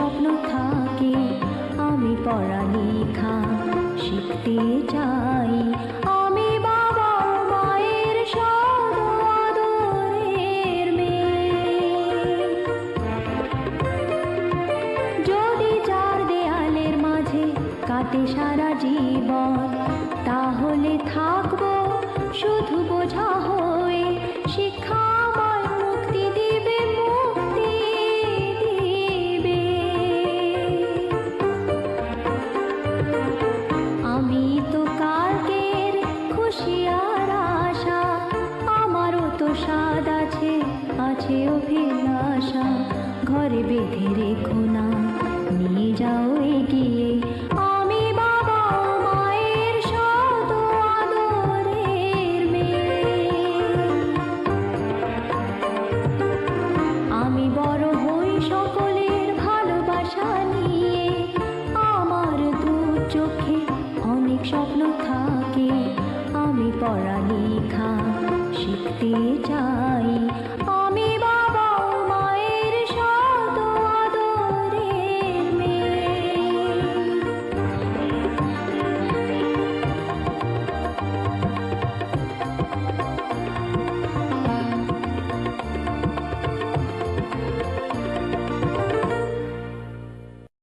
স্বপ্ন থাকে, আমি পড়ালেখা শিখতে চাই। আমি বাবা মায়ের সদ আদরের মেয়ে। যদি চার দেয়ালের মাঝে কাটে সারা জীবন, তাহলে থাকব শুধু আছে অভিলাষা, ঘরে বেঁধে রেখো না। নিয়ে যাও এগিয়ে। আমি মায়ের মেয়ে। আমি বড় হই সকলের ভালোবাসা নিয়ে। আমার চোখে অনেক স্বপ্ন থাকে। আমি পড়ালেখা শিখতে চাই।